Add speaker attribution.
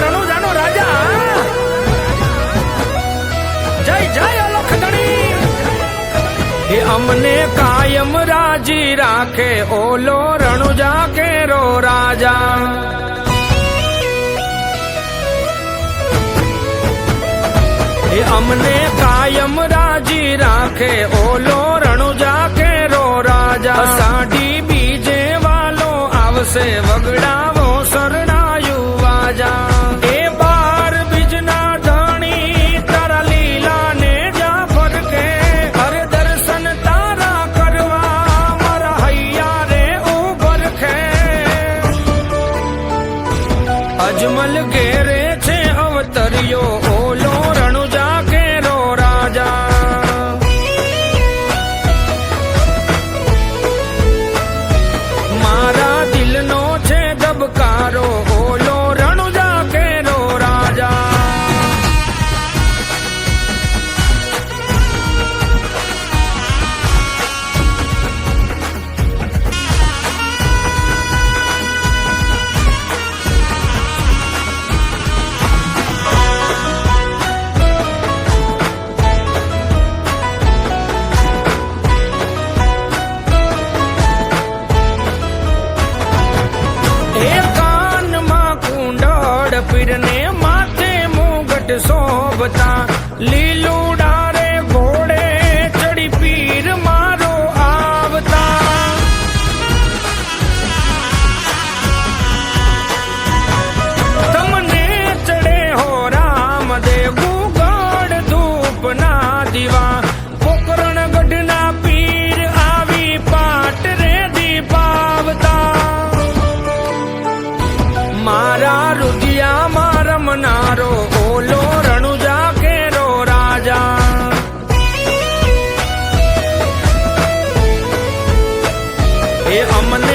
Speaker 1: રણુજાનો રાજા. જય જય અમને કાયમ રાજી રાખે ઓલો રણુજા કેરો રાજા. અમને કાયમ રાજી રાખે. ઓલો રણુજા કેરો રાજા. સાડી બીજે વાલો આવશે. વગડાવો શરણાયુ વાજા. એ બાર બીજના તારા કરવા મારા હૈયા રે અજમલ ઘેરે છે અવતર્યો. ઓલો પીરને માથે મુગટ શોભતા લીલું ડારે ભોડે ચડી પીર મારો આવતા. તમને ચડે હો રામદેવ ગુગળ ધૂપ ના દીવા. મારો ઓલો રણુજા કેરો રાજા. એ અમને